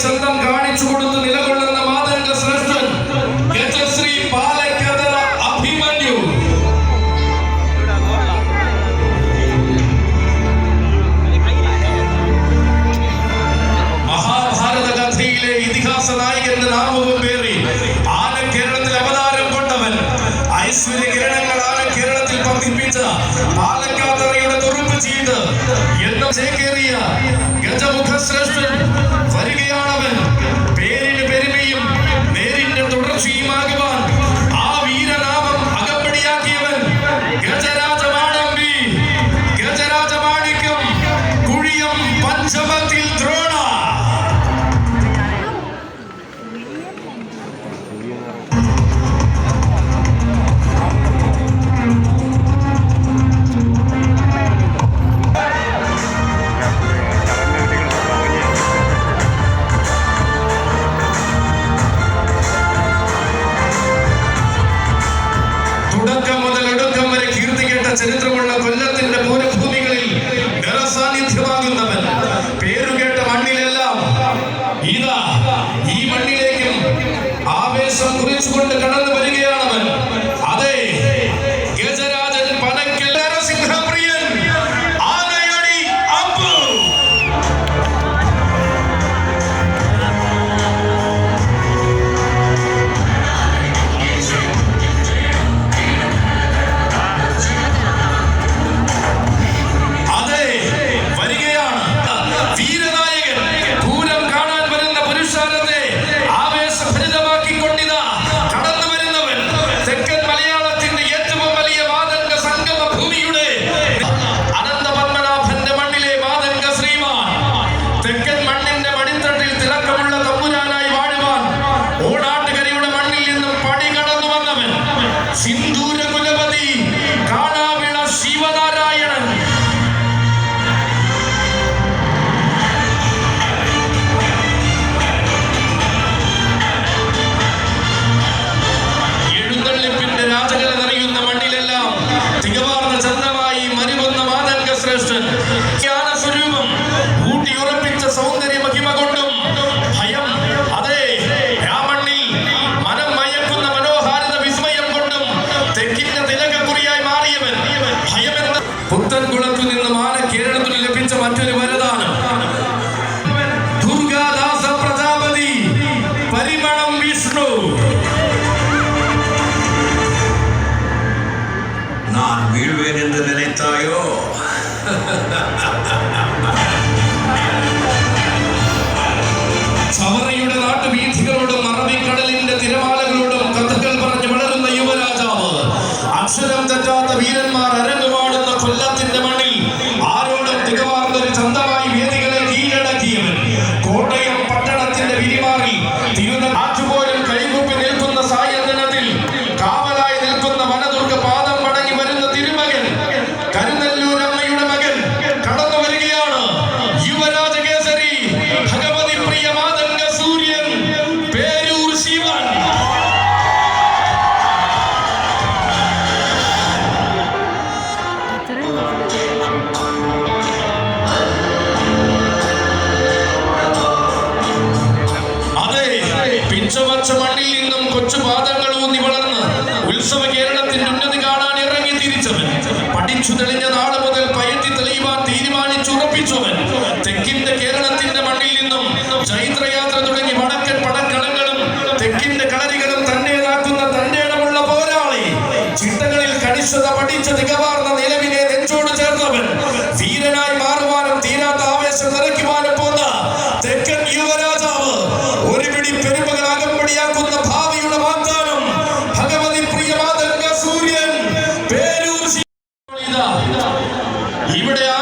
ചന്തം കാണിച്ചു കൊടുത്ത് നിലകൊള്ളുന്ന മാതംഗ ശ്രേഷ്ഠൻ ഗജശ്രീ പാലക്കതറ അഭിമന്യു. മഹാഭാരത കഥയിലെ ഇതിഹാസ നായകന്റെ നാമവും പേറി ആന കേരളത്തിൽ അവതാരം കൊണ്ടവൻ ഐശ്വര്യ കിരണങ്ങളാണ് കേരളത്തിൽ പതിപ്പിച്ച പാലക്കാതറയുടെ തുറുപ്പ് ചെയ്ത് എണ്ണം ചേക്കേറിയ ഗജമുഖ ശ്രേഷ്ഠൻ dream of Sin duda Vishnu நான் வீழ்வேன் என்று நினைத்தாயோ சவரை പച്ച മണ്ണിൽ നിന്നും കൊച്ചു പാദങ്ങളൂന്നി വളർന്ന് ഉത്സവ കേരളത്തിന്റെ ഉന്നതി കാണാൻ ഇറങ്ങി തിരിച്ചവൻ. പഠിച്ചു തെളിഞ്ഞ നാൾ മുതൽ പയറ്റി തെളിയുവാൻ തീരുമാനിച്ചുറപ്പിച്ചവൻ തെക്കിന്റെ കേരളത്തിന്റെ മണ്ണിൽ നിന്നും ചൈത്രയാത്ര തുടങ്ങി വടക്കൻ പടക്കളങ്ങളും തെക്കിന്റെ കളരികളും തന്റേതാക്കുന്ന തന്റേടമുള്ള പോരാളി. ചിട്ടകളിൽ കണിശത പഠിച്ച തികവാർന്ന ഇവിടെ ആ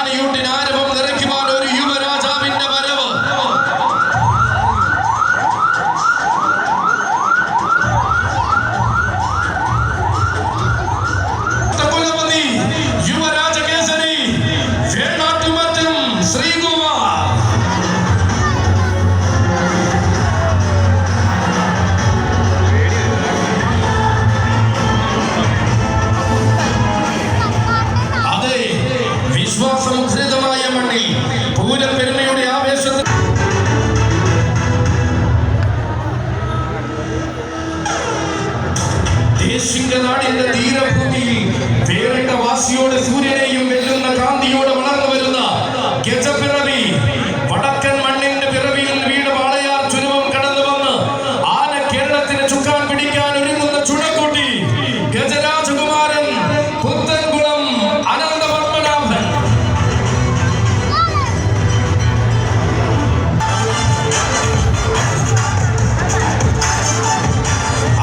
രാശിയോടെ സൂര്യനെയും വെല്ലുന്ന കാന്തിയോടെ വളർന്നു വരുന്ന ഗജപിറവി വടക്കൻ മണ്ണിന്റെ പിറവിയിൽ വീട് വാളയാർ ചുരുവം കടന്നു വന്ന് ആന കേരളത്തിന് ചുക്കാൻ പിടിക്കാൻ ഒരുങ്ങുന്ന ചുഴക്കൂട്ടി ഗജരാജകുമാരൻ പുത്തൻകുളം അനന്തവർമ്മനാഭൻ.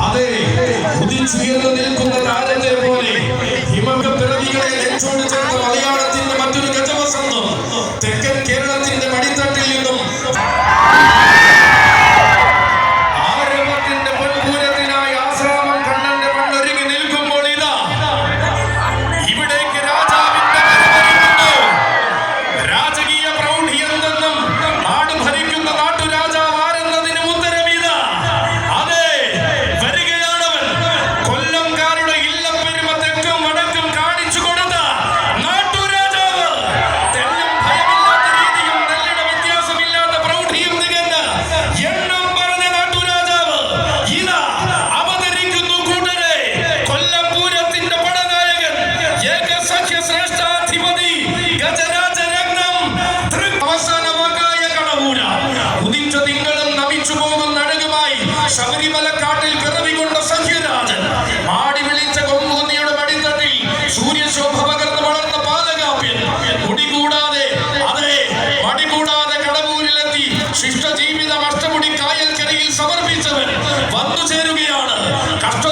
അതെ ഉദിച്ചുയർന്നു നിൽക്കുന്ന ശിഷ്ട ജീവിതം അഷ്ടമുടി കായൽക്കരയിൽ സമർപ്പിച്ചവൻ വന്നു ചേരുകയാണ്. കഷ്ട